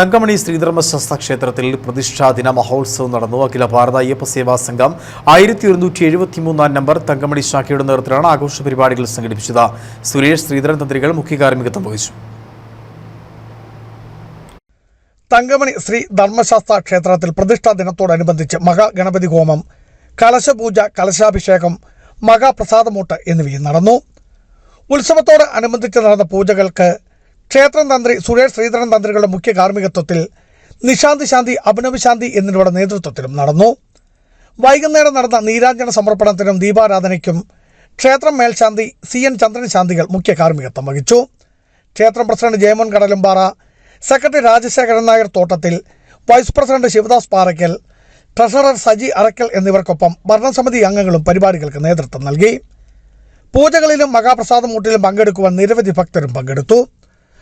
തങ്കമണി ശ്രീധർമ്മശാസ്ത്ര ക്ഷേത്രത്തിൽ പ്രതിഷ്ഠാദിന മഹോത്സവം നടന്നു. അഖില ഭാരത അയ്യപ്പ സേവാ സംഘം ആയിരത്തി ഒരുന്നൂറ്റി എഴുപത്തി മൂന്നാം നമ്പർ തങ്കമണി ശാഖയുടെ നേതൃത്വത്തിലാണ് ആഘോഷ പരിപാടികൾ സംഘടിപ്പിച്ചത്. സുരേഷ് ശ്രീധരൻ തന്ത്രികൾ മുഖ്യ കാർമ്മികത്വം വഹിച്ചു. തങ്കമണി ശ്രീ ധർമ്മശാസ്ത്ര ക്ഷേത്രത്തിൽ പ്രതിഷ്ഠാ ദിനത്തോടനുബന്ധിച്ച് മഹാഗണപതി ഹോമം കലശപൂജ കലശാഭിഷേകം മഹാപ്രസാദമൂട്ട് എന്നിവയും നടന്നു. ഉത്സവത്തോട് അനുബന്ധിച്ച് നടന്ന പൂജകൾക്ക് ക്ഷേത്രം തന്ത്രി സുരേഷ് ശ്രീധരൻ തന്ത്രികളുടെ മുഖ്യ കാർമ്മികത്വത്തിൽ നിശാന്തി ശാന്തി അഭിനവ് ശാന്തി എന്നിവരുടെ നേതൃത്വത്തിലും നടന്നു. വൈകുന്നേരം നടന്ന നീരാഞ്ജന സമർപ്പണത്തിനും ദീപാരാധനയ്ക്കും ക്ഷേത്രം മേൽശാന്തി സി എൻ ചന്ദ്രൻ ശാന്തികൾ മുഖ്യ കാർമ്മികത്വം വഹിച്ചു. ക്ഷേത്രം പ്രസിഡന്റ് ജയമോൻ കടലുംപാറ സെക്രട്ടറി രാജശേഖരൻ നായർ തോട്ടത്തിൽ vice president Sivadas Parakkal treasurer Saji Arakkal എന്നിവർക്കൊപ്പം ഭരണസമിതി അംഗങ്ങളും പരിപാടികൾക്ക് നേതൃത്വം നൽകി. പൂജകളിലും മഹാപ്രസാദമൂട്ടിലും പങ്കെടുക്കുവാൻ നിരവധി ഭക്തരും പങ്കെടുത്തു.